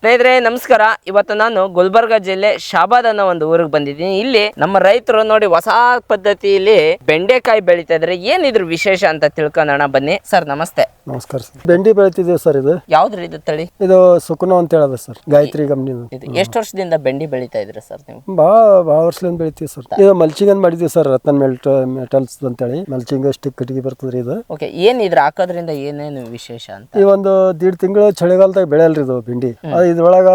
ಸ್ನೇಹಿತರೆ ನಮಸ್ಕಾರ. ಇವತ್ತು ನಾನು ಗುಲ್ಬರ್ಗ ಜಿಲ್ಲೆ ಶಾಬಾದ್ ಅನ್ನೋ ಒಂದು ಊರಿಗೆ ಬಂದಿದ್ದೀನಿ. ಇಲ್ಲಿ ನಮ್ಮ ರೈತರು ನೋಡಿ ಹೊಸ ಪದ್ಧತಿಯಲ್ಲಿ ಬೆಂಡೆಕಾಯಿ ಬೆಳೀತಾ ಇದ್ರೆ ಏನಿದ್ರು ವಿಶೇಷ ಅಂತ ತಿಳ್ಕೊಳ್ಳೋಣ ಬನ್ನಿ. ಸರ್ ನಮಸ್ತೆ. ನಮಸ್ಕಾರ ಸರ್. ಬೆಂಡಿ ಬೆಳಿತಿದ್ದೀವಿ ಸರ್ ಇದು? ಯಾವ್ದ್ರಿ ಇದು ತಳಿ? ಇದು ಸುಕುನ ಅಂತ ಹೇಳದ ಸರ್ ಗಾಯತ್ರಿ ಕಂಪ್ನಿ ಇದು. ಎಷ್ಟು ವರ್ಷದಿಂದ ಬೆಂಡಿ ಬೆಳಿತಾ ಇದ್ರಿ ಸರ್ ನೀವು? ಬಾ ಭಾಳ ವರ್ಷದಿಂದ ಬೆಳಿತೀವಿ ಸರ್. ಇದು ಮಲ್ಚಿಂಗ್ ಅಂತ ಮಾಡಿದ್ದೀವಿ ಸರ್ ರತನ್ ಮೆಲ್ಟ್ ಮೆಟಲ್ಸ್ ಅಂತೇಳಿ. ಮಲ್ಚಿಂಗ್ ಸ್ಟಿಕ್ ಕಟ್ಟಿಗೆ ಬರ್ತದ್ರಿ ಇದು. ಓಕೆ ಏನ್ ಇದ್ರ ಹಾಕೋದ್ರಿಂದ ಏನೇನು ವಿಶೇಷ ಅಂತ? ಈ ಒಂದು ದೀಡ್ ತಿಂಗಳು ಚಳಿಗಾಲದಾಗ ಬೆಳೆಯಲ್ರಿ ಇದು ಬೆಂಡಿ. ಇದ್ರೊಳಗ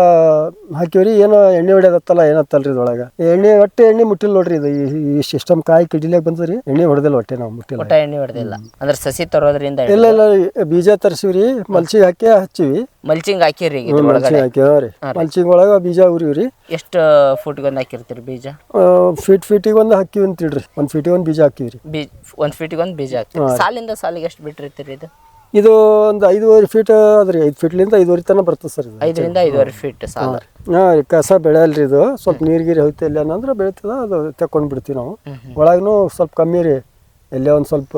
ಹಾಕಿವ್ರಿ ಏನೋ ಎಣ್ಣೆ ಹೊಡೆದತ್ತಲ್ಲ ಏನತ್ತಲ್ರಿ ಇದ್ರೊಳಗ? ಎಣ್ಣೆ ಒಟ್ಟೆ ಎಣ್ಣೆ ಮುಟ್ಟಿಲ್ಲ ನೋಡ್ರಿ ಇದು ಈ- ಸಿಸ್ಟಮ್ ಕಾಯಿ ಕಿಡಿಲಾಗ ಬಂದ್ರಿ ಎಣ್ಣೆ ಹೊಡೆದಿಲ್ಲ ಹೊಟ್ಟೆ ನಾವು ಮುಟ್ಟಿಲ್ಲ. ಒಟ್ಟ ಎಣ್ಣೆ ಹೊಡೆದಿಲ್ಲ. ಅಂದ್ರೆ ಸಸಿ ತರೋದ್ರಿಂದ ಇಲ್ಲ ಇಲ್ಲ ಬೀಜ ತರಿಸಿವ್ರಿ ಮಲ್ಚಿಗೆ ಹಾಕಿ ಹಚ್ಚಿವಿ. ಮಲ್ಚಿಂಗ್ ಹಾಕಿರಿ ಈಗ ಇದ್ರ ಮಲ್ಚಿಂಗ್ ಒಳಗಡೆ ಹಾಕಿವ್ರಿ ಮಲ್ಚಿಂಗ್ ಒಳಗೆ ಬೀಜ ಉರಿವ್ರಿ. ಎಷ್ಟು ಫೂಟ್ ಒಂದು ಹಾಕಿರ್ತೀರಿ ಬೀಜ? ಫೀಟ್ ಫೀಟಿಗೆ ಒಂದು ಹಾಕಿವಿ ಅಂತಿಡ್ರಿ ಒಂದು ಫೀಟಿಗೆ ಒಂದು ಬೀಜ ಹಾಕಿವ್ರಿ. ಬೀಜ ಒಂದ್ ಫೀಟಿಗೆ ಒಂದು ಬೀಜ ಹಾಕ್ತೀರಿ ಸಾಲಿಂದ ಸಾಲಿಗೆ ಎಷ್ಟು ಬಿಟ್ಟಿರ್ತೀರಿ ಇದು? ಇದು ಒಂದು ಐದುವರೆ ಫೀಟ್ ಅದ್ರಿ ಐದು ಫೀಟ್ಲಿಂದ ಐದುವರೆ ತನಕ ಬರ್ತದೆ ಸರ್ ಇದು. ಐದರಿಂದ ಐದುವರೆ ಫೀಟ್ ಸಾಲ. ಹಾಂ ಕಸ ಬೆಳೆಯಲ್ರಿ ಇದು. ಸ್ವಲ್ಪ ನೀರು ಗೀರು ಹೋಯ್ತು ಇಲ್ಲ ಅಂದ್ರೆ ಬೆಳಿತದ ಅದು ತಕೊಂಡ್ ಬಿಡ್ತೀವಿ ನಾವು. ಒಳಗೂ ಸ್ವಲ್ಪ ಕಮ್ಮಿ ರೀ. ಎಲ್ಲೇ ಒಂದು ಸ್ವಲ್ಪ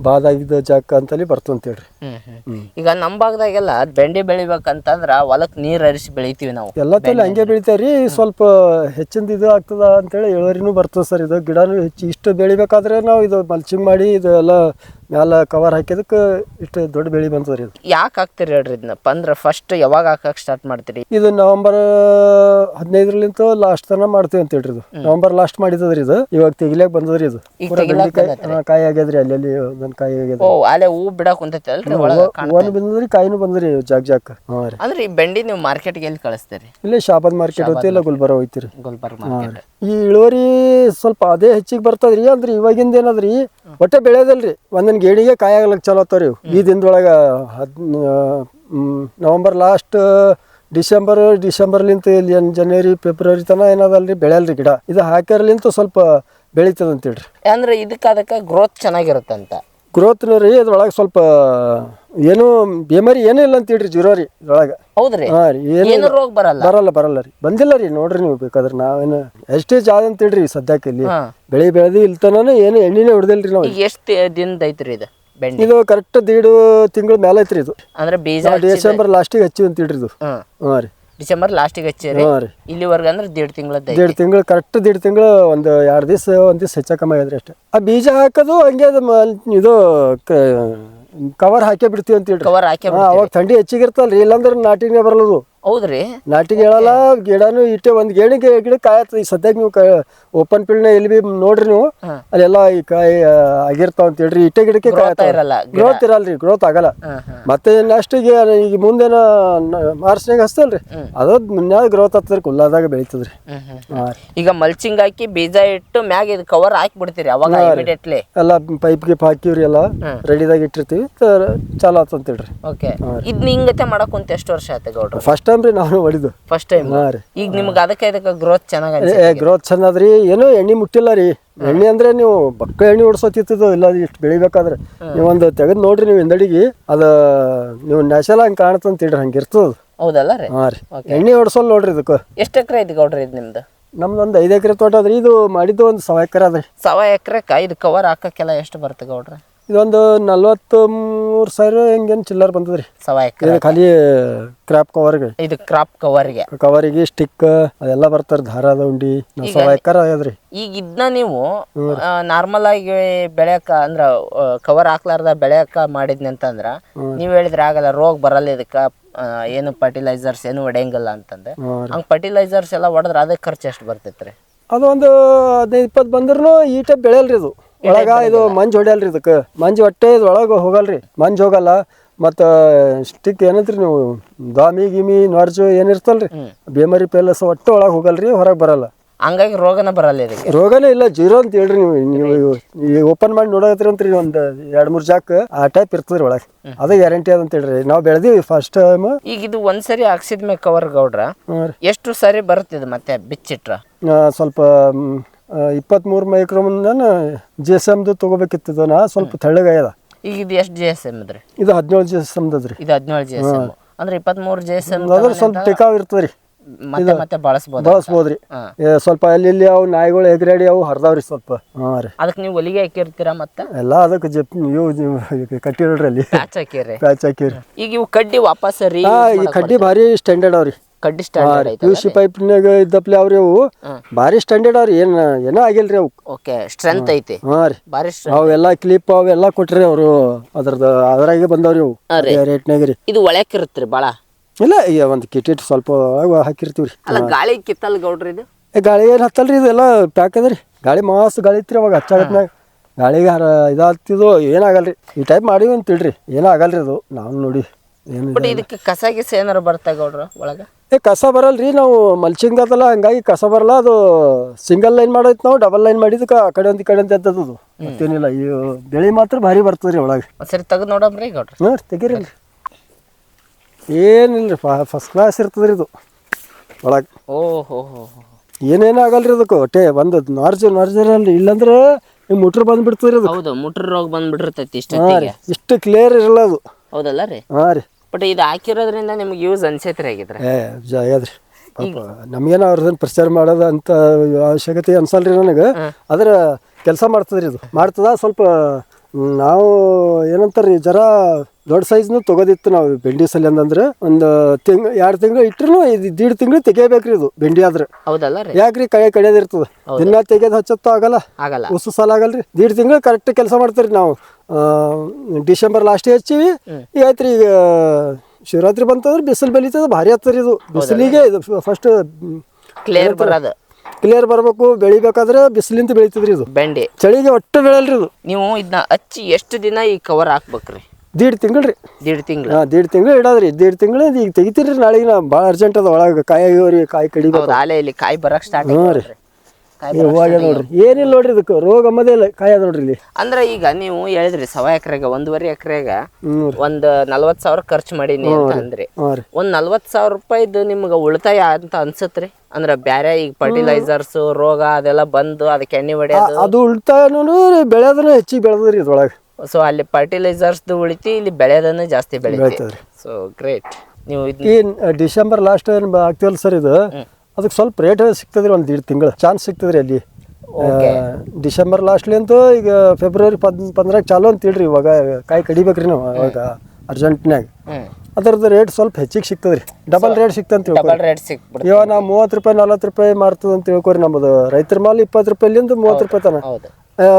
ಬಾದಾಗಿದ್ದ ಜಾಗ ಅಂತಲ್ಲಿ ಹ್ಮ್ ಹ್ಮ್. ಈಗ ನಮ್ಮ ಭಾಗದಾಗೆಲ್ಲ ಬೆಂಡೆ ಬೆಳಿಬೇಕಂತಂದ್ರ ಹೊಲಕ್ ನೀರ್ ಹರಿಸಿ ಬೆಳಿತೀವಿ ನಾವು. ಎಲ್ಲ ತಲೆ ಹಂಗೆ ಬೆಳಿತಾವ್ರಿ ಸ್ವಲ್ಪ ಹೆಚ್ಚಿಂದ ಇದು ಆಗ್ತದ ಅಂತೇಳಿ ಇಳುವರಿನೂ ಬರ್ತದೆ ಸರ್ ಇದು. ಗಿಡನೂ ಹೆಚ್ಚು ಇಷ್ಟು ಬೆಳಿಬೇಕಾದ್ರೆ ನಾವು ಇದು ಮಲ್ಚಿಂಗ್ ಮಾಡಿ ಇದು ಎಲ್ಲ ಮ್ಯಾಲ ಕವರ್ ಹಾಕಿದಕ್ಕೆ ಇಷ್ಟು ದೊಡ್ಡ ಬೆಳೆ ಬಂತದ್ರಿ ಇದು. ಯಾಕೆ ಹಾಕ್ತೀರಿ ಹೇಳ್ರಿ ಇದನ್ನ? ಅಂದ್ರ ಫಸ್ಟ್ ಯಾವಾಗ ಹಾಕಕ್ಕೆ ಸ್ಟಾರ್ಟ್ ಮಾಡ್ತೀರಿ? ಇದು ನವೆಂಬರ್ ಹದಿನೈದರಲ್ಲಿಂತ ಲಾಸ್ಟ್ ತನ ಮಾಡ್ತೀವಿ ಅಂತ ಹೇಳ್ರಿ ಇದು. ನವೆಂಬರ್ ಲಾಸ್ಟ್ ಮಾಡಿದ್ರಿ ಇದು. ಇವಾಗ ತೆಗಿಲಾಕ ಬಂದದ್ರಿ ಇದು. ಈಗ ಪೂರಾ ತೆಗಿಲಾಕ್ ಬೆಂಡಿಕಾಯಿ ಹಾ, ಕಾಯಿ ಆಗ್ಯದ್ರಿ ಅಲ್ಲಿ ಒಂದೊಂದು ಕಾಯಿ ಆಗ್ಯದ ಓ ಅಲ್ಲೇ ಹೂ ಬಿಡಕ್ ಕುಂತೈತಿ ಅಲ್ರಿ ಒಳಗ ಒಂದು ಬಂದದ್ರಿ ಕಾಯಿನೂ ಬಂದ್ರಿ ಜಾಗ ಜಾಕ್. ಹಾ ರೀ. ಅಂದ್ರೆ ಈ ಬೆಂಡಿ ನೀವು ಮಾರ್ಕೆಟ್ಗೆ ಎಲ್ಲಿ ಕಳಿಸ್ತೀರಿ? ಇಲ್ಲೇ ಶಾಬಾದ್ ಮಾರ್ಕೆಟ್ ಹೋಗ್ತಿ ಇಲ್ಲ ಗುಲ್ಬರ್ಗ ಹೋಗ್ತಿರಿ. ಗುಲ್ಬರ್ಗ ಮಾರ್ಕೆಟ್ ಈ ಇಳುವರಿ ಸ್ವಲ್ಪ ಅದೇ ಹೆಚ್ಚಿಗೆ ಬರ್ತದ್ರಿ ಅಂದ್ರೆ ಇವಾಗಿಂದ ಏನದ್ರಿ ಒಟ್ಟೆ ಬೆಳೆಯೋದಲ್ರಿ ಒಂದೊಂದು ಗೇಣಿಗೆ ಕಾಯಿ ಆಗ್ಲಕ್ ಚಲೋ ಇವು. ಈ ದಿನದೊಳಗೆ ಹದ್ ನವಂಬರ್ ಲಾಸ್ಟ್ ಡಿಸೆಂಬರ್ ಡಿಸೆಂಬರ್ಲಿಂತ ಇಲ್ಲಿ ಏನ್ ಜನವರಿ ಫೆಬ್ರವರಿ ತನಕ ಏನದಲ್ರಿ? ಬೆಳೆಯಲ್ರಿ ಗಿಡ. ಇದು ಹಾಕ್ಯಾರ್ಲಿಂತ ಸ್ವಲ್ಪ ಬೆಳಿತದ ರೀ ಅಂದ್ರೆ ಇದಕ್ಕೆ ಅದಕ್ಕೆ ಗ್ರೋತ್ ಚೆನ್ನಾಗಿರುತ್ತಂತ. ಗ್ರೋತ್ ರೀ ಅದ್ರೊಳಗೆ ಸ್ವಲ್ಪ ಏನು ಬೇಮಾರಿ ಏನೂ ಇಲ್ಲ ಅಂತೇಳ್ರಿ ಜೀರೋ ರೀ ಇದ್ರೊಳಗೆ. ಹೌದ್ರಿ? ಹಾಂ ರೀ ಏನು ಏನು ರೋಗ ಬರಲ್ಲ? ಬರಲ್ಲ ಬರಲ್ಲ ರೀ. ಬಂದಿಲ್ಲ ರೀ ನೋಡ್ರಿ ನೀವು ಬೇಕಾದ್ರೆ ನಾವೇನು ಎಷ್ಟೇ ಜಾಗ ಅಂತೇಳ್ರಿ ಸದ್ಯಕ್ಕೆ ಇಲ್ಲಿ. ಹಾ. ಬೆಳೆ ಬೆಳೆದು ಇಲ್ತನ ಏನು ಎಣ್ಣೆನೇ ಹೊಡೆದಿಲ್ಲ ರೀ ನಾವು. ಈಗ ಎಷ್ಟು ದಿನದ ಐತ್ರಿ ಇದು ಬೆಂಡಿ ಇದು ಕರೆಕ್ಟ್ ದೀಡು ತಿಂಗಳ ಮೇಲೆ ಐತ್ರಿ ಇದು. ಅಂದ್ರೆ ಬೀಜ ನಾವು ಡಿಸೆಂಬರ್ ಲಾಸ್ಟಿಗೆ ಹಚ್ಚಿವಿ ಹೇಳ್ರಿ ಇದು. ಹಾ. ಹಾಂ ರೀ. ಡಿಸೆಂಬರ್ ಲಾಸ್ಟಿಗೆ ಹಚ್ಚಿರಿ. ರೀ. ಇಲ್ಲಿವರೆಗೆ ಅಂದ್ರೆ ದೇಡ್ ತಿಂಗಳದ್ದು ದೇಡ್ ತಿಂಗಳು ಕರೆಕ್ಟ್ ದೇಡ್ ತಿಂಗಳು ಒಂದು ಎರಡು ದಿವಸ ಒಂದು ದಿವಸ ಹೆಚ್ಚ ಕಮ್ಮಿ ಆಗಿದ್ರಿ ಅಷ್ಟೇ. ಆ ಬೀಜ ಹಾಕೋದು ಹಂಗೆ ಅದು ಮ- ಇದು ಕವರ್ ಹಾಕೇ ಬಿಡ್ತೀವಿ ಅಂತ ಹೇಳ್ರಿ. ಕವರ್ ಹಾಕಿ ಅವಾಗ ಥಂಡಿ ಹೆಚ್ಚಿಗಿರ್ತಲ್ರಿ ಇಲ್ಲಾಂದ್ರೆ ನಾಟಿಗೆ ಬರಲ್ಲದು ಹೌದ್ರಿ? ನಾಟಿ ಹೇಳಲ್ಲ ಗಿಡನು ಇಟ್ಟೆ ಒಂದ್ ಗೇಣಿಗೆ ಗಿಡ ಕಾಯತ್ತ ಸದ್ಯ ಸದ್ಯಕ್ಕೆ ನೀವು ಓಪನ್ ಫೀಲ್ಡ್ನ ಎಲ್ಲಿ ಬಿ ನೋಡ್ರಿ ನೀವು. ಅಲ್ಲೆಲ್ಲ ಈ ಕಾಯಿ ಆಗಿರ್ತಾವ ಅಂತ ಹೇಳ್ರಿ. ಇಟ್ಟೆ ಗಿಡಕ್ಕೆ ಗ್ರೋತ್ ಇರಲ್ರಿ ಗ್ರೋತ್ ಆಗಲ್ಲ. ಮತ್ತೆ ನೆಕ್ಸ್ಟ್ ಈಗ ಮುಂದೇನ ಮಾರ್ಚ್ನಾಗ ಹಸ್ತಲ್ರಿ ಅದು ಮುನ್ಯಾಗ ಗ್ರೋತ್ ಆಗ್ತದ್ರಿ ಕುಲ್ಲಾದಾಗ ಬೆಳಿತದ್ರಿ. ಈಗ ಮಲ್ಚಿಂಗ್ ಹಾಕಿ ಬೀಜ ಇಟ್ಟು ಮ್ಯಾಗ ಇದು ಕವರ್ ಹಾಕಿ ಬಿಡ್ತೀರಿ ಅವಾಗ ಇಮಿಡಿಯೇಟ್ಲಿ ಎಲ್ಲ ಪೈಪ್ ಗಿಪ್ ಹಾಕಿವ್ರಿ ಎಲ್ಲ. ರೆಡಿದಾಗ ಇಟ್ಟಿರ್ತೀವಿ ಚಾಲು ಆತ ಅಂತ ಹೇಳ್ರಿ. ಓಕೆ ಇದ್ನ ಹಿಂಗತೆ ಮಾಡಕ್ ಕುಂತ ಎಷ್ಟು ವರ್ಷ ಆಯ್ತು ಗೌಡ್ರು? ಫಸ್ಟ್ ಟೈಮ್ ರೀ ನಾವು ಹೊಡಿದು. ಫಸ್ಟ್ ಟೈಮ್ ಹಾ ರೀ. ಈಗ ನಿಮ್ಗೆ ಅದಕ್ಕೆ ಇದಕ್ಕೆ ಗ್ರೋತ್ ಚೆನ್ನಾಗಿ ಏ ಗ್ರೋತ್ ಚಂದದ್ರಿ ಏನೋ ಎಣ್ಣೆ ಮುಟ್ಟಿಲ್ಲ ರೀ. ಎಣ್ಣೆ ಅಂದ್ರೆ ನೀವು ಬಕ್ಕ ಎಣ್ಣೆ ಹೊಡ್ಸೋತಿತ್ತದ ಇಲ್ಲ ಇಷ್ಟು ಬೆಳಿಬೇಕಾದ್ರೆ. ನೀವು ಒಂದು ತೆಗೆದು ನೋಡ್ರಿ ನೀವು ಹಿಂದಡಿಗೆ. ಅದ ನೀವು ನ್ಯಾಚುರಲ್ ಹಂಗೆ ಕಾಣತ್ತಂತ ಹೇಳ್ರಿ ಹಂಗೆ ಇರ್ತದ ಹೌದಲ್ಲ ರೀ? ಹಾಂ ರೀ. ಎಣ್ಣೆ ಹೊಡ್ಸೋಲ್ ನೋಡ್ರಿ ಇದಕ್ಕೆ. ಎಷ್ಟು ಎಕರೆ ಐತಿ ಗೌಡ್ರಿ ಇದು ನಿಮ್ದು? ನಮ್ದು ಒಂದು ಐದು ಎಕರೆ ತೋಟ ಅದ್ರಿ. ಇದು ಮಾಡಿದ್ದು ಒಂದು ಸವಾ ಎಕರೆ ಅದ್ರಿ. ಸವ ಎಕರೆಕ ಇದು ಕವರ್ ಹಾಕಕ್ಕೆಲ್ಲ ಎಷ್ಟು ಬರುತ್ತೆ ಗೌಡ್ರೆ? ಇದೊಂದು ನಲ್ವತ್ತು ಮೂರು ಸಾವಿರ ಹೆಂಗೇನು ಚಿಲ್ಲರ್ ಬಂದದ್ರಿ. ಸವ ಎಕರೆ ಇದು ಖಾಲಿ ಕ್ರಾಪ್ ಕವರ್ಗೆ ಇದು ಕ್ರಾಪ್ ಕವರ್ಗೆ ಕವರಿಗೆ ಸ್ಟಿಕ್ ಅದೆಲ್ಲ ಬರ್ತಾರ ದಾರದ ಉಂಡಿ ನಾವು ಸವ ಎಕರೆ ಆಗ್ಯದ್ರಿ. ಈಗ ಇದನ್ನ ನೀವು ನಾರ್ಮಲ್ ಆಗಿ ಬೆಳೆಯಕ ಅಂದ್ರ ಕವರ್ ಹಾಕ್ಲಾರ್ದ ಬೆಳೆಯಕ ಮಾಡಿದ್ನಿ ಅಂತಂದ್ರ ನೀವ್ ಹೇಳಿದ್ರೆ ಆಗಲ್ಲ ರೋಗ ಬರಲ್ಲ ಇದಕ್ಕ ಆ, ಏನು ಫರ್ಟಿಲೈಸರ್ಸ್ ಏನು ಹೊಡೆಯಂಗಿಲ್ಲ ಅಂತಂದ್ರೆ ಹಂಗ ಫರ್ಟಿಲೈಸರ್ಸ್ ಎಲ್ಲ ಹೊಡೆದ್ರ ಅದಕ್ಕೆ ಖರ್ಚು ಎಷ್ಟು ಬರ್ತೈತ್ರಿ? ಅದು ಒಂದು ಹದಿನೈದು ಇಪ್ಪತ್ತು ಬಂದ್ರೂ ಈ ಟೈಪ್ ಬೆಳೆಯಲ್ರಿ ಇದು ಒಳಗ ಇದು ಮಂಜ್ ಹೊಡೆಯಲ್ರಿ ಇದಕ್ಕೆ. ಮಂಜ್ ಹೊಟ್ಟೆ ಇದು ಒಳಗೆ ಹೋಗಲ್ರಿ. ಮಂಜ್ ಹೋಗಲ್ಲ. ಮತ್ತ ಸ್ಟಿಕ್ ಏನಂತ್ರಿ ನೀವು? ದಾಮಿ ಗಿಮಿ ನೊರ್ಜು ಏನಿರ್ತಲ್ರಿ ಬೇಮರಿ ಪೇಲಸ್ ಒಟ್ಟು ಒಳಗೆ ಹೋಗಲ್ರಿ ಹೊರಗೆ ಬರಲ್ಲ. ಹಂಗಾಗಿ ರೋಗನ ಬರಲ್ಲ ಇದಕ್ಕೆ. ರೋಗನೇ ಇಲ್ಲ ಜೀರೋ ಅಂತ ಹೇಳ್ರಿ ನೀವು. ನೀವು ಈ ಓಪನ್ ಮಾಡಿ ನೋಡತ್ರಿ ಅಂತ್ರಿ ಒಂದು ಎರಡು ಮೂರು ಜಾಕ್ ಆ ಟೈಪ್ ಇರ್ತದ್ರಿ ಒಳಗೆ. ಅದೇ ಗ್ಯಾರಂಟಿ ಅದಂತ ಅಂತ ಹೇಳ್ರಿ. ನಾವು ಬೆಳೆದೀವಿ ಫಸ್ಟ್ ಟೈಮ್ ಈಗ ಇದು ಒಂದ್ಸರಿ ಹಾಕ್ಸಿದ್ಮೇಲೆ ಕವರ್ ಗೌಡ್ರ. ಎಷ್ಟು ಸರಿ ಇದು ಮತ್ತೆ ಬಿಚ್ಚಿಟ್ರ? ಸ್ವಲ್ಪ ಇಪ್ಪತ್ತ್ಮೂರು ಮೈಕ್ರೋಮನ್ನ ಜಿ ಎಸ್ ಎಮ್ದು ತೊಗೋಬೇಕಿತ್ತು ನಾ ಸ್ವಲ್ಪ ತೆಳ್ಳಗಾಯದ ಈಗ ಇದು ಎಷ್ಟು ಜಿ ಎಸ್ ಎಂ ಅದ್ರಿ ಇದು ಹದಿನೇಳು ಜಿ ಎಸ್ ಎಮ್ದದ್ರಿ ಇದು ಹದಿನೇಳು ಜಿ ಎಸ್ ಎಂ ಅಂದ್ರೆ ಇಪ್ಪತ್ಮೂರು ಜಿ ಎಸ್ ಎಂ ಅದ್ರ ಸ್ವಲ್ಪ ಟೇಕಾವ್ ರೀ ಮತ್ತೆ ಮತ್ತೆ ಬಳಸ್ಬೋದು ಬಳಸ್ಬೋದ್ರಿ. ಸ್ವಲ್ಪ ಅಲ್ಲಿ ಇಲ್ಲಿ ಅವು ನಾಯಿಗಳು ಎಗ್ರಾಡಿ ಅವು ಹರಿದಾವ್ರಿ ಸ್ವಲ್ಪ. ಹಾಂ ರೀ. ಅದಕ್ಕೆ ನೀವು ಒಲಿಗೆ ಹಾಕಿರ್ತೀರಾ ಮತ್ತೆ? ಎಲ್ಲ ಅದಕ್ಕೆ ಜಪ್ ಇವು ಕಟ್ಟಿರೋಡ್ರಿ ಅಲ್ಲಿ. ಪ್ಯಾಚ್ ಹಾಕಿರಿ. ಪ್ಯಾಚ್ ಹಾಕಿವ್ರಿ ಈಗ ಇವು ಕಡ್ಡಿ ವಾಪಸ್ ರೀ ಈ ಕಡ್ಡಿ ಭಾರಿ ಸ್ಟ್ಯಾಂಡರ್ಡ್ ಅವ್ರಿ. ಕಡ್ಡಿ ಸ್ಟ್ಯಾಂಡರ್ಡ್ ಐತೆ ಪಿ ಸಿ ಪೈಪ್ನಾಗ ಇದ್ದಪ್ಲೆ ಅವ್ರಿ ಅವು ಭಾರಿ ಸ್ಟ್ಯಾಂಡರ್ಡ್ ಅವ್ರಿ ಏನ್ ಏನೋ ಆಗಿಲ್ರಿ ಅವು ಓಕೆ ಸ್ಟ್ರೆಂತ್ ಐತಿ. ಹಾ ರೀ. ಭಾರಿ. ಅವೆಲ್ಲ ಕ್ಲಿಪ್ ಅವೆಲ್ಲ ಕೊಟ್ರಿ ಅವರು ಅದ್ರದ್ದು ಅದ್ರಾಗೆ ಬಂದವ್ರಿ ಅವು ರೇಟ್ನಾಗ ರೀ. ಇದು ಒಳಕ್ ಇರುತ್ರಿ ಭಾಳ ಇಲ್ಲ ಈ ಒಂದು ಕಿಟಿಟ್ ಸ್ವಲ್ಪ ಹಾಕಿರ್ತೀವಿ ರೀ ಅಲ್ಲ ಗಾಳಿ ಕಿತ್ತಲ್ ಗೌಡ್ರಿ ಇದು? ಏ ಗಾಳಿ ಏನು ಹತ್ತಲ್ರಿ ಇದೆಲ್ಲ ಪ್ಯಾಕ್ ಅದ ರೀ. ಗಾಳಿ ಮಾಸ್ ಗಾಳಿ ಐತ್ರಿ ಅವಾಗ ಹಚ್ಚಾಗತ್ನಾಗ ಗಾಳಿಗೆ ಹರ ಇದಾಗ್ತಿದ್ದು ಏನಾಗಲ್ರಿ ಈ ಟೈಪ್ ಮಾಡಿವಿ ಅಂತ ತಿಳ್ರಿ ಏನೂ ಆಗಲ್ರಿ ಅದು? ನಾವು ನೋಡಿ ಏನು ಬಟ್ ಇದಕ್ಕೆ ಕಸ ಗಿಸ ಏನಾರು ಬರ್ತಾ ಗೌಡ್ರ ಒಳಗ? ಏ ಕಸ ಬರಲ್ರಿ ನಾವು ಮಲ್ಚಿಂಗ್ ಅದಲ್ಲ ಹಂಗಾಗಿ ಕಸ ಬರಲ್ಲ ಅದು ಸಿಂಗಲ್ ಲೈನ್ ಮಾಡೋದ್ ನಾವು ಡಬಲ್ ಲೈನ್ ಮಾಡಿದಕ್ಕೆ ಆ ಕಡೆ ಒಂದು ಈ ಕಡೆ ಅಂತ ಎದ್ದದ್ದು ಅದು ಮತ್ತೇನಿಲ್ಲ ಈ ಬೆಳೆ ಮಾತ್ರ ಭಾರಿ ಬರ್ತದ್ರಿ ರೀ ಒಳಗೆ. ಸರಿ ತೆಗೆದು ನೋಡಮ್ರಿ ಗೌಡ್ರ ತೆಗೀರಿ ಏನಿಲ್ಲ ರೀ ಫಸ್ಟ್ ಕ್ಲಾಸ್ ಇರ್ತದ್ರಿ ರೀ ಇದು ಒಳಗೆ. ಓ ಹೋ ಹೋ ಏನೇನು ಆಗಲ್ರಿ ಅದಕ್ಕೆ? ಒಟ್ಟೆ ಒಂದು ನಾರ್ಜ್ ನಾರ್ಜರ್ ಇಲ್ಲಂದ್ರೆ ಇಲ್ಲಾಂದ್ರೆ ನಿಮ್ಮ ಮುಟ್ರ್ ಬಂದ್ಬಿಡ್ತದ್ರಿ ಅದು ಹೌದು ಮುಟ್ರ ರೋಗ ಬಂದ್ಬಿಟ್ಟಿರ್ತೈತಿ ರೀ ಇಷ್ಟೊತ್ತಿಗೆ. ಇಷ್ಟು ಕ್ಲಿಯರ್ ಇರಲ್ಲ ಅದು. ಹೌದಲ್ಲ ರೀ? ಹಾಂ ರೀ. ಬಟ್ ಇದು ಹಾಕಿರೋದ್ರಿಂದ ನಿಮ್ಗೆ ಯೂಸ್ ಅನ್ಸೈತ್ರಿ ಆಗಿದ್ರೆ ಏ ಜಾಯದ್ರಿ ಪಾಪ ನಮ್ಗೇನು ಅವ್ರದನ್ನ ಪ್ರಚಾರ ಮಾಡೋದು ಅಂತ ಅವಶ್ಯಕತೆ ಅನ್ಸಲ್ರಿ ನನಗೆ. ಆದ್ರೆ ಕೆಲಸ ಮಾಡ್ತದ್ರಿ ಇದು. ಮಾಡ್ತದ ಸ್ವಲ್ಪ ನಾವು ಏನಂತಾರ್ರಿ ಜರ ದೊಡ್ಡ ಸೈಜ್ನು ತೊಗೋದಿತ್ತು ನಾವು ಬೆಂಡಿ ಸಲ ಅಂತಂದ್ರೆ ಒಂದು ತಿಂಗ್ ಎರಡು ತಿಂಗಳು ಇಟ್ಟರು ಇದು ದೀಡ್ ತಿಂಗಳು ತೆಗಿಬೇಕ್ರಿ ಇದು ಬೆಂಡಿ ಆದ್ರೆ. ಹೌದಲ್ಲ ರೀ? ಯಾಕ್ರಿ ಕೈ ಕಡಿಯೋದಿರ್ತದೆ ದಿನ ತೆಗೆದು ಹಚ್ಚತ್ತೋ ಆಗಲ್ಲ. ಆಗಲ್ಲ. ಉಸು ಸಾಲ ಆಗಲ್ರಿ. ದೀಡ್ ತಿಂಗಳು ಕರೆಕ್ಟ್ ಕೆಲಸ ಮಾಡ್ತೀರಿ ನಾವು. ಡಿಸೆಂಬರ್ ಲಾಸ್ಟ್ ಹಚ್ಚಿವಿ. ಈಗ ಆಯ್ತು ಈಗ ಶಿವರಾತ್ರಿ ಬಂತಂದ್ರೆ ಬಿಸಿಲು ಬೆಳೀತದೆ ಭಾರಿ ಹತ್ತರಿ ಇದು. ಬಿಸಿಲಿಗೆ ಇದು ಫಸ್ಟ್ ಕ್ಲಿಯರ್ ಬರೋದು. ಕ್ಲಿಯರ್ ಬರಬೇಕು ಬೆಳಿಬೇಕಾದ್ರೆ ಬಿಸಿಲಿಂದ ಬೆಳೀತದ್ರಿ ಇದು. ಬೆಂಡೆ. ಚಳಿಗೆ ಒಟ್ಟು ಬೆಳಲ್ರಿ ಇದು. ನೀವು ಇದನ್ನ ಹಚ್ಚಿ ಎಷ್ಟು ದಿನ ಈ ಕವರ್ ಹಾಕ್ಬೇಕ್ರಿ? ದೀಡ್ ತಿಂಗಳು ರೀ. ದೀಡ್ ತಿಂಗಳು. ಹಾಂ ದೀಡ್ ತಿಂಗಳು ಇಡೋದ್ರಿ. ದೀಡ್ ತಿಂಗಳು ಈಗ ತೆಗಿತೀರಿ ನಾಳೆಗೆ ನಾ ಭಾಳ ಅರ್ಜೆಂಟ್ ಅದ ಒಳಗೆ ಕಾಯಿ ಆಗಿವ್ರಿ ಕಾಯಿ ಕಡಿಬೇಕು. ಹೌದು ಆಲೆ ಇಲ್ಲಿ ಕಾಯಿ ಬರಕ್ ಸ್ಟಾರ್ಟ್ ಹ್ಞೂ ರೀ. ಇವಾಗ ನೋಡ್ರಿ. ಏನಿಲ್ಲ ನೋಡ್ರಿ ಇದಕ್ಕೆ ರೋಗ ಅಮ್ಮದೇ ಇಲ್ಲ ಕಾಯಿ ಅದ ನೋಡ್ರಿ ಇಲ್ಲಿ. ಅಂದ್ರೆ ಈಗ ನೀವು ಹೇಳಿದ್ರಿ ಸವಾ ಎಕರೆಗೆ ಒಂದೂವರೆ ಎಕರೆಗ ಹ್ಞೂ ರೀ. ಒಂದ್ ನಲ್ವತ್ ಸಾವಿರ ಖರ್ಚು ಮಾಡೀನಿ ಅಂತ ಅಂದ್ರಿ. ಹಾಂ ರೀ. ಒಂದ್ ನಲ್ವತ್ ಸಾವಿರ ರೂಪಾಯಿದು ನಿಮ್ಗೆ ಉಳಿತಾಯ ಅಂತ ಅನ್ಸತ್ರಿ. ಅಂದ್ರೆ ಬ್ಯಾರೆ ಈಗ ಫರ್ಟಿಲೈಸರ್ಸ್ ರೋಗ ಅದೆಲ್ಲ ಬಂದು ಅದಕ್ಕೆ ಎಣ್ಣೆ ಹೊಡೆಯೋದು. ಅದು ಉಳ್ತಾಯನೂ ಬೆಳೆಯೋದನ್ನ ಹೆಚ್ಚಿಗೆ ಬೆಳೆದ್ರಿ ಇದ್ರೊಳಗೆ. ಸೊ ಅಲ್ಲಿ ಫರ್ಟಿಲೈಸರ್ಸ್ದು ಉಳಿತಿ ಇಲ್ಲಿ ಬೆಳೆಯೋದನ್ನು ಜಾಸ್ತಿ ಬೆಳಿತಿ ಬೆಳಿತದ್ರಿ ಸೊ ಗ್ರೇಟ್ ನೀವು ಈ ಡಿಸೆಂಬರ್ ಲಾಸ್ಟ್ ಏನು ಆಗ್ತಿವಲ್ಲ ಸರ್ ಇದು? ಅದಕ್ಕೆ ಸ್ವಲ್ಪ ರೇಟ್ ಸಿಗ್ತದ್ರಿ ಒಂದು ಎರಡು ತಿಂಗಳು. ಚಾನ್ಸ್ ಸಿಗ್ತದ್ರಿ ಅಲ್ಲಿ. ಡಿಸೆಂಬರ್ ಲಾಸ್ಟ್ಲಿಂತ ಈಗ ಫೆಬ್ರವರಿ ಪದ್ ಪಂದ್ರಾಗ ಚಾಲು ಅಂತ ಹೇಳ್ರಿ ಇವಾಗ. ಕಾಯಿ ಕಡಿಬೇಕ್ರಿ ನಾವು ಅವಾಗ ಅರ್ಜೆಂಟ್ನಾಗ ಅದರದ್ದು ರೇಟ್ ಸ್ವಲ್ಪ ಹೆಚ್ಚಿಗೆ ಸಿಗ್ತದ್ರಿ. ಡಬಲ್ ರೇಟ್ ಸಿಗ್ತಂತ ಡಬಲ್ ರೇಟ್ ಸಿಕ್ಬಿಡ್ತು ಇವಾಗ ನಾವು ಮೂವತ್ತು ರೂಪಾಯಿ ನಲ್ವತ್ತು ರೂಪಾಯಿ ಮಾರ್ತದಂತ ಅಂತ ತಿಳ್ಕೊರಿ ನಮ್ಮದು ರೈತರ ಮಾಲ್ ಇಪ್ಪತ್ತು ರೂಪಾಯಿಲಿಂದ ಮೂವತ್ತು ರೂಪಾಯಿ ತನ ಹೌದು.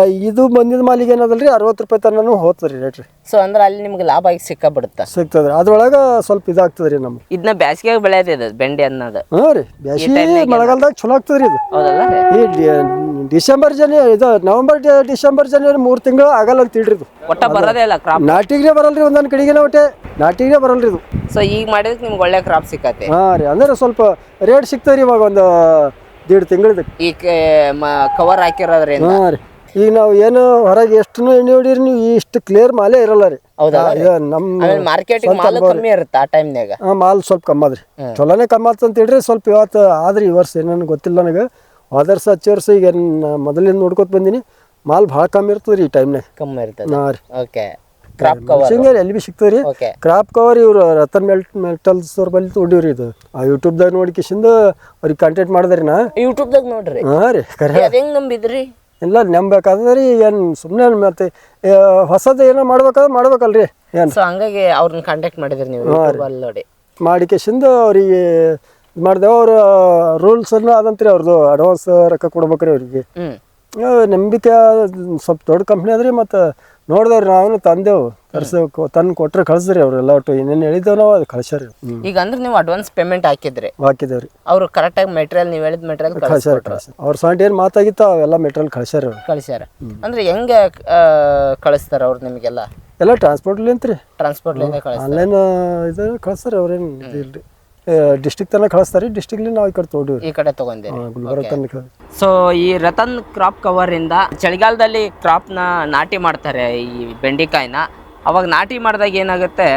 ಇದು ಬಂದಿದ ಮಾಲಿಗೆ ಏನದಲ್ರಿ? ಅರವತ್ತು ರೂಪಾಯಿ ತನೂ ಹೋಗ್ತದ್ರಿ ರೇಟ್ ರೀ. ಸೊ ಅಂದ್ರೆ ಅಲ್ಲಿ ನಿಮ್ಗೆ ಲಾಭ ಆಗಿ ಸಿಕ್ಕಾಬಿಡುತ್ತ? ಸಿಗ್ತದ್ರಿ. ಅದ್ರೊಳಗೆ ಸ್ವಲ್ಪ ಇದಾಗ್ತದ್ರಿ ನಮ್ಗೆ. ಇದನ್ನ ಬ್ಯಾಸಿಗೆ ಇದೆ ಬೆಂಡೆ ಅನ್ನೋದು. ಹಾಂ ರೀ. ಬ್ಯಾಸಿ ಮಳೆಗಾಲದಾಗ ಚಲೋ ಆಗ್ತದ್ರಿ ಇದು. ಹೌದಲ್ಲ ರೀ? ಈ ಡಿ- ಡಿಸೆಂಬರ್ ಜನವರಿ ಇದು ನವೆಂಬರ್ ಡಿ- ಡಿಸೆಂಬರ್ ಜನವರಿ ಮೂರು ತಿಂಗಳು ಆಗಲ್ಲ ಅಂತ ಹೇಳ್ರಿ ಇದು. ಒಟ್ಟ ಬರೋದೇ ಇಲ್ಲ ಕ್ರಾಪ್ ನಾಟಿಗೆ ಬರಲ್ರಿ ಒಂದೊಂದು ಕಡೆಗೆ ಒಟ್ಟೆ. ನಾಟಿಗೆ ಬರಲ್ರಿ ಇದು. ಸೊ ಈಗ ಮಾಡಿದಕ್ಕೆ ನಿಮ್ಗೆ ಒಳ್ಳೆ ಕ್ರಾಪ್ ಸಿಕ್ಕತ್ತೆ. ಹಾಂ ರೀ. ಅಂದ್ರೆ ಸ್ವಲ್ಪ ರೇಟ್ ಸಿಗ್ತದ್ರಿ ಇವಾಗ ಒಂದು ದೇಡ್ ತಿಂಗಳದ ಈ ಕವರ್ ಹಾಕಿರೋದ್ರಿಂದ. ಹಾಂ ರೀ. ಈಗ ನಾವು ಏನು ಹೊರಗೆ ಎಷ್ಟು ಎಣ್ಣೆ ಹೊಡೀರಿ ನೀವು? ಇಷ್ಟು ಕ್ಲಿಯರ್ ಮಾಲೇ ಇರಲ್ಲ ರೀ. ಹೌದಾ? ನಮ್ಮ ಮಾರ್ಕೆಟ್ ಮಾಲ್ ಕಮ್ಮಿ ಇರುತ್ತೆ ಆ ಟೈಮ್ನಾಗ ಮಾಲ್ ಸ್ವಲ್ಪ ಕಮ್ಮಿ ಅದ್ರಿ ಚಲೋನೇ ಕಮ್ಮಿ ಆತು ಅಂತ ಹೇಳ್ರಿ. ಸ್ವಲ್ಪ ಇವತ್ತು ಆದ್ರಿ ಈ ವರ್ಷ ಏನೇನು ಗೊತ್ತಿಲ್ಲ ನನಗೆ. ಹೋದ ವರ್ಷ ಹಚ್ಚಿ ವರ್ಷ ಈಗ ಮೊದಲಿಂದ ನೋಡ್ಕೊತ ಬಂದೀನಿ. ಮಾಲ್ ಭಾಳ ಕಮ್ಮಿ ಇರ್ತದೆ ರೀ ಈ ಟೈಮ್ನಾಗ ಕಮ್ಮಿ ಇರ್ತದೆ. ಹಾಂ ರೀ. ಓಕೆ. ಕ್ರಾಪ್ ಕವರ್ ಸಿಂಗರ್ ಎಲ್ಲಿ ಬಿ ಸಿಗ್ತದೆ ರೀ ಕ್ರಾಪ್ ಕವರ್ ಇವ್ರು ರತನ್ ಮೆಲ್ಟ್ ಮೆಟಲ್ಸ್ ಅವ್ರ ಬಲ್ಲಿ ತೊಗೊಂಡಿವ್ರಿ ಇದು. ಆ ಯೂಟ್ಯೂಬ್ದಾಗ ನೋಡಿ ಕಿಶಿಂದ ಅವ್ರಿಗೆ ಕಾಂಟ್ಯಾಕ್ಟ್ ಮಾಡಿದ್ರಿ ನಾ. ಯೂಟ್ಯೂಬ್ದಾಗ ನೋಡ್ರಿ? ಹಾಂ ರೀ. ಕರೆ ಹೆಂಗ್ ನಂಬಿದ್ರಿ? ಎಲ್ಲ ನಂಬೇಕಾದ್ರೆ ರೀ ಏನು ಸುಮ್ಮನೆ ಮತ್ತೆ ಹೊಸದು ಏನೋ ಮಾಡ್ಬೇಕಾದ್ರೆ ಮಾಡ್ಬೇಕಲ್ರಿ ಏನು? ಸೊ ಹಂಗಾಗಿ ಅವ್ರನ್ನ ಕಾಂಟ್ಯಾಕ್ಟ್ ಮಾಡಿದ್ರಿ ನೀವು ಅಲ್ಲಿ ನೋಡಿ. ಮಾಡಿ ಕಿಶಿಂದ ಅವರಿಗೆ ಮಾಡಿದೆವು ಅವ್ರ ರೂಲ್ಸನ್ನು ಅದಂತ್ರಿ ಅವ್ರದ್ದು ಅಡ್ವಾನ್ಸ್ ರೊಕ್ಕ ಕೊಡ್ಬೇಕ್ರಿ ಅವ್ರಿಗೆ. ನಂಬಿಕೆ ಸ್ವಲ್ಪ ದೊಡ್ಡ ಕಂಪ್ನಿ ಅದ್ರಿ ಮತ್ತು ನೋಡಿದವ್ರಿ ನಾವು ತಂದೆವು ಕರ್ಸಬೇಕು ತಂದು ಕೊಟ್ರೆ ಕಳ್ಸ್ರಿ ಅವ್ರೆಲ್ಲ ಒಟ್ಟು. ಏನೇನು ಹೇಳಿದ್ದೇವೆ ನಾವು ಅದು ಕಳ್ಸಾರಿ ಈಗ ಅಂದ್ರೆ ನೀವು ಅಡ್ವಾನ್ಸ್ ಪೇಮೆಂಟ್ ಹಾಕಿದ್ರಿ. ಹಾಕಿದೇವ್ರಿ ಅವ್ರು ಕರೆಕ್ಟಾಗಿ ಮೆಟೀರಿಯಲ್ ನೀವು ಹೇಳಿದ ಮೆಟೀರಿಯಲ್ ಕಳ್ಸಾರ ಕಳ್ಸ ಅವ್ರ ಸಾಂಟ್ ಏನು ಮಾತಾಗಿತ್ತು ಅವೆಲ್ಲ ಮೆಟೀರಿಯಲ್ ಕಳ್ಸ್ಯಾರ ಅವ್ರು. ಕಳಿಸ್ಯಾರ. ಅಂದ್ರೆ ಹೆಂಗೆ ಕಳಿಸ್ತಾರ ಅವ್ರು ನಿಮಗೆಲ್ಲ? ಎಲ್ಲ ಟ್ರಾನ್ಸ್ಪೋರ್ಟ್ಲಿಂತ ಟ್ರಾನ್ಸ್ಪೋರ್ಟ್ ಕಳಿಸ್ತಾರೆ. ಆನ್ಲೈನ್ ಇದು ಕಳಿಸ್ತಾರೆ ಅವ್ರೇನು ಇಲ್ರಿ. ಡಿಸ್ಟಿಕ್ ತನಕ ಕಳಿಸ್ತಾರೆ. ಡಿಸ್ಟಿಕ್ಲಿ ನಾವು ಈ ಕಡೆ ತೊಗೊಂಡಿವ್ರಿ ಈ ಕಡೆ ತಗೊಂಡಿರಿ. ಗುಲ್ಬರ್ಗ ತನಕ. ಸೊ ಈ ರತನ್ ಕ್ರಾಪ್ ಕವರ್ ಇಂದ ಚಳಿಗಾಲದಲ್ಲಿ ಕ್ರಾಪ್ನ ನಾಟಿ ಮಾಡ್ತಾರೆ ಈ ಬೆಂಡೆಕಾಯಿನ. ಅವಾಗ ನಾಟಿ ಮಾಡಿದಾಗ ಏನಾಗುತ್ತೆ?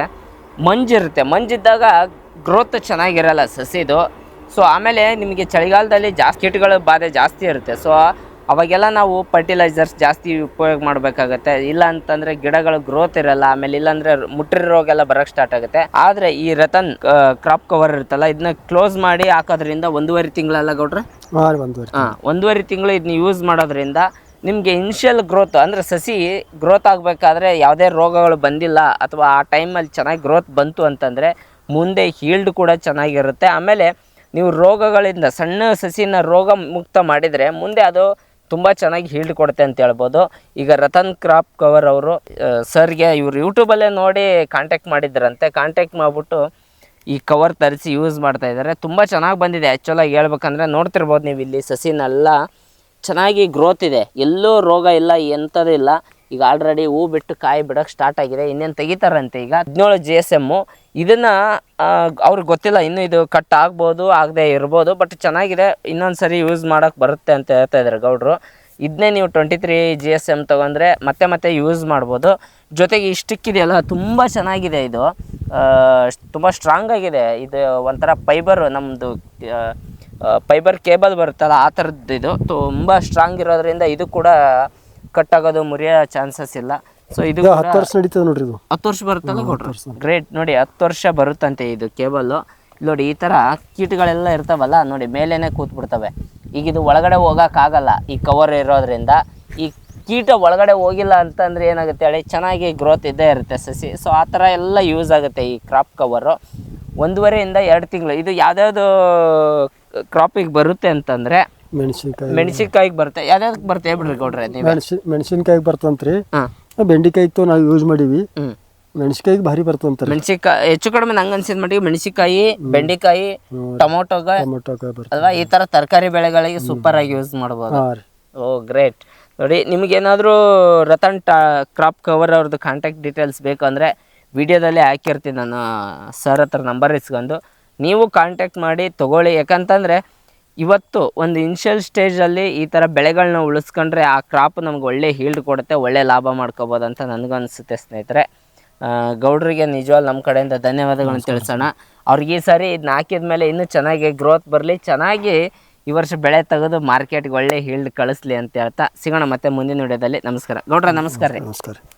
ಮಂಜಿರುತ್ತೆ ಮಂಜಿದ್ದಾಗ ಗ್ರೋತ್ ಚೆನ್ನಾಗಿರಲ್ಲ ಸಸಿದು. ಸೊ ಆಮೇಲೆ ನಿಮಗೆ ಚಳಿಗಾಲದಲ್ಲಿ ಜಾಸ್ತಿ ಕೀಟಗಳ ಬಾಧೆ ಜಾಸ್ತಿ ಇರುತ್ತೆ. ಸೊ ಅವಾಗೆಲ್ಲ ನಾವು ಫರ್ಟಿಲೈಸರ್ಸ್ ಜಾಸ್ತಿ ಉಪಯೋಗ ಮಾಡಬೇಕಾಗತ್ತೆ. ಇಲ್ಲ ಅಂತಂದ್ರೆ ಗಿಡಗಳು ಗ್ರೋತ್ ಇರಲ್ಲ ಆಮೇಲೆ ಇಲ್ಲಾಂದ್ರೆ ಮುಟ್ರಿ ರೋಗ ಎಲ್ಲ ಬರಕ್ ಸ್ಟಾರ್ಟ್ ಆಗುತ್ತೆ. ಆದ್ರೆ ಈ ರತನ್ ಕ್ರಾಪ್ ಕವರ್ ಇರುತ್ತಲ್ಲ ಇದನ್ನ ಕ್ಲೋಸ್ ಮಾಡಿ ಹಾಕೋದ್ರಿಂದ ಒಂದೂವರೆ ತಿಂಗಳೆಲ್ಲ ಗೌಡ್ರೆ? ಒಂದೂವರೆ ತಿಂಗಳು. ಇದನ್ನ ಯೂಸ್ ಮಾಡೋದ್ರಿಂದ ನಿಮಗೆ ಇನಿಷಿಯಲ್ ಗ್ರೋತ್ ಅಂದ್ರೆ ಸಸಿ ಗ್ರೋತ್ ಆಗಬೇಕಾದ್ರೆ ಯಾವುದೇ ರೋಗಗಳು ಬಂದಿಲ್ಲ ಅಥವಾ ಆ ಟೈಮಲ್ಲಿ ಚೆನ್ನಾಗಿ ಗ್ರೋತ್ ಬಂತು ಅಂತಂದ್ರೆ ಮುಂದೆ ಹೀಲ್ಡ್ ಕೂಡ ಚೆನ್ನಾಗಿರುತ್ತೆ. ಆಮೇಲೆ ನೀವು ರೋಗಗಳಿಂದ ಸಣ್ಣ ಸಸಿನ ರೋಗ ಮುಕ್ತ ಮಾಡಿದರೆ ಮುಂದೆ ಅದು ತುಂಬ ಚೆನ್ನಾಗಿ ಹೀಲ್ಡ್ ಕೊಡುತ್ತೆ ಅಂತ ಹೇಳ್ಬೋದು. ಈಗ ರತನ್ ಕ್ರಾಪ್ ಕವರ್ ಅವರು ಸರ್ಗೆ ಇವರು ಯೂಟ್ಯೂಬಲ್ಲೇ ನೋಡಿ ಕಾಂಟ್ಯಾಕ್ಟ್ ಮಾಡಿದ್ರಂತೆ. ಕಾಂಟ್ಯಾಕ್ಟ್ ಮಾಡಿಬಿಟ್ಟು ಈ ಕವರ್ ತರಿಸಿ ಯೂಸ್ ಮಾಡ್ತಾ ಇದ್ದಾರೆ. ತುಂಬ ಚೆನ್ನಾಗಿ ಬಂದಿದೆ. ಆ್ಯಕ್ಚುಲಾಗಿ ಹೇಳ್ಬೇಕಂದ್ರೆ ನೋಡ್ತಿರ್ಬೋದು ನೀವು ಇಲ್ಲಿ ಸಸಿನೆಲ್ಲ. ಚೆನ್ನಾಗಿ ಗ್ರೋತ್ ಇದೆ. ಎಲ್ಲೂ ರೋಗ ಇಲ್ಲ, ಎಂಥದ್ದು ಇಲ್ಲ. ಈಗ ಆಲ್ರೆಡಿ ಹೂ ಬಿಟ್ಟು ಕಾಯಿ ಬಿಡೋಕೆ ಸ್ಟಾರ್ಟ್ ಆಗಿದೆ. ಇನ್ನೇನು ತೆಗಿತಾರಂತೆ ಈಗ? ಹದಿನೇಳು ಜಿ ಎಸ್ ಎಮ್ಮು ಇದನ್ನು ಅವ್ರಿಗೆ ಗೊತ್ತಿಲ್ಲ. ಇನ್ನೂ ಇದು ಕಟ್ ಆಗ್ಬೋದು, ಆಗದೆ ಇರ್ಬೋದು ಬಟ್ ಚೆನ್ನಾಗಿದೆ. ಇನ್ನೊಂದು ಸರಿ ಯೂಸ್ ಮಾಡೋಕೆ ಬರುತ್ತೆ ಅಂತ ಹೇಳ್ತಾ ಇದ್ದಾರೆ ಗೌಡ್ರು. ಇದನ್ನೇ ನೀವು twenty three G S M ತೊಗೊಂಡ್ರೆ ಮತ್ತೆ ಮತ್ತೆ ಯೂಸ್ ಮಾಡ್ಬೋದು. ಜೊತೆಗೆ ಇಷ್ಟಕ್ಕಿದೆಯಲ್ಲ ತುಂಬ ಚೆನ್ನಾಗಿದೆ ಇದು. ತುಂಬ ಸ್ಟ್ರಾಂಗ್ ಆಗಿದೆ. ಇದು ಒಂಥರ ಫೈಬರ್ ನಮ್ಮದು ಫೈಬರ್ ಕೇಬಲ್ ಬರುತ್ತಲ್ಲ, ಆ ಥರದ್ದು ಇದು. ತುಂಬ ಸ್ಟ್ರಾಂಗ್ ಇರೋದ್ರಿಂದ ಇದು ಕೂಡ ಕಟ್ ಆಗೋದು ಮುರಿಯೋ ಚಾನ್ಸಸ್ ಇಲ್ಲ. ಸೊ ಇದು ಹತ್ತು ವರ್ಷ ನಡೀತದೆ ನೋಡ್ರಿ ಇದು. ಹತ್ತು ವರ್ಷ ಬರುತ್ತಲ್ಲ ಕೊಡ್ರಿ? ಗ್ರೇಟ್ ನೋಡಿ ಹತ್ತು ವರ್ಷ ಬರುತ್ತಂತೆ ಇದು ಕೇಬಲ್ಲು. ನೋಡಿ ಈ ಥರ ಕೀಟಗಳೆಲ್ಲ ಇರ್ತಾವಲ್ಲ ನೋಡಿ ಮೇಲೇನೆ ಕೂತ್ಬಿಡ್ತವೆ. ಈಗ ಇದು ಒಳಗಡೆ ಹೋಗೋಕ್ಕಾಗಲ್ಲ ಈ ಕವರ್ ಇರೋದ್ರಿಂದ. ಈ ಕೀಟ ಒಳಗಡೆ ಹೋಗಿಲ್ಲ ಅಂತಂದ್ರೆ ಏನಾಗುತ್ತೆ ಹೇಳಿ ಚೆನ್ನಾಗಿ ಗ್ರೋತ್ ಇದ್ದೇ ಇರುತ್ತೆ ಸಸಿ. ಸೊ ಆ ಥರ ಎಲ್ಲ ಯೂಸ್ ಆಗುತ್ತೆ ಈ ಕ್ರಾಪ್ ಕವರು ಒಂದೂವರೆಯಿಂದ ಎರಡು ತಿಂಗಳು. ಇದು ಯಾವ್ದ್ಯಾವ್ದು ಕ್ರಾಪಿಗೆ ಬರುತ್ತೆ ಅಂತಂದರೆ ಮೆಣಸಿನ್ಕಾಯಿ. ಮೆಣಸಿನ್ಕಾಯಿಗೆ ಬರುತ್ತೆ. ಯಾವ್ಯಾವ್ದಕ್ಕೆ ಬರುತ್ತೆ ಬಿಡ್ರಿ ಗೌಡ್ರೆ ನೀವು. ಮೆಣಸಿನ ಮೆಣಸಿನ್ಕಾಯಿಗೆ ಬರ್ತಂತ್ರಿ. ಹಾಂ. ಬೆಂಡಿಕಾಯಿತ್ತು ನಾವು ಯೂಸ್ ಮಾಡೀವಿ. ಹ್ಞೂ ಮೆಣಸಿನ್ಕಾಯಿಗೆ ಭಾರಿ ಬರ್ತಂತ ಮೆಣಸಿನ್ಕಾಯಿ ಹೆಚ್ಚು ಕಡಿಮೆ ನಂಗೆ ಅನ್ಸಿದ ಮಟ್ಟಿಗೆ ಮೆಣಸಿನ್ಕಾಯಿ ಬೆಂಡೆಕಾಯಿ ಟೊಮೊಟೊಗ ಟೊಮೊಟೊ ಬರ್ತದೆ. ಅಥವಾ ಈ ತರ ತರಕಾರಿ ಬೆಳೆಗಳಿಗೆ ಸೂಪರ್ ಆಗಿ ಯೂಸ್ ಮಾಡ್ಬೋದು. ಹಾಂ ರೀ. Oh great. ನೋಡಿ ನಿಮಗೇನಾದರೂ ರತನ್ ಟಾ ಕ್ರಾಪ್ ಕವರ್ ಅವ್ರದ್ದು ಕಾಂಟ್ಯಾಕ್ಟ್ ಡೀಟೇಲ್ಸ್ ಬೇಕು ಅಂದರೆ ವಿಡಿಯೋದಲ್ಲೇ ಹಾಕಿರ್ತೀನಿ ನಾನು. ಸರ್ ಹತ್ರ ನಂಬರ್ ಇಸ್ಕೊಂಡು. ನೀವು ಕಾಂಟ್ಯಾಕ್ಟ್ ಮಾಡಿ ತೊಗೊಳ್ಳಿ. ಯಾಕಂತಂದರೆ ಇವತ್ತು ಒಂದು ಇನಿಷಿಯಲ್ ಸ್ಟೇಜಲ್ಲಿ ಈ ಥರ ಬೆಳೆಗಳನ್ನ ಉಳಿಸ್ಕೊಂಡ್ರೆ ಆ ಕ್ರಾಪ್ ನಮ್ಗೆ ಒಳ್ಳೆ ಹೀಲ್ಡ್ ಕೊಡುತ್ತೆ ಒಳ್ಳೆ ಲಾಭ ಮಾಡ್ಕೋಬೋದು ಅಂತ ನನಗನ್ಸುತ್ತೆ ಸ್ನೇಹಿತರೆ. ಆ, ಗೌಡ್ರಿಗೆ ನಿಜವಾಗ್ಲು ನಮ್ಮ ಕಡೆಯಿಂದ ಧನ್ಯವಾದಗಳನ್ನ ತಿಳಿಸೋಣ. ಅವ್ರಿಗೆ ಈ ಸಾರಿ ಇದನ್ನ ಹಾಕಿದ ಮೇಲೆ ಇನ್ನೂ ಚೆನ್ನಾಗಿ ಗ್ರೋತ್ ಬರಲಿ ಚೆನ್ನಾಗಿ ಈ ವರ್ಷ ಬೆಳೆ ತೆಗೆದು ಮಾರ್ಕೆಟ್ಗೆ ಒಳ್ಳೆ ಹೀಲ್ಡ್ ಕಳಿಸ್ಲಿ ಅಂತ ಹೇಳ್ತಾ ಸಿಗೋಣ ಮತ್ತೆ ಮುಂದಿನ ವಿಡಿಯೋದಲ್ಲಿ. ನಮಸ್ಕಾರ. ಗೌಡ್ರ ನಮಸ್ಕಾರ ರೀ. ನಮಸ್ಕಾರ.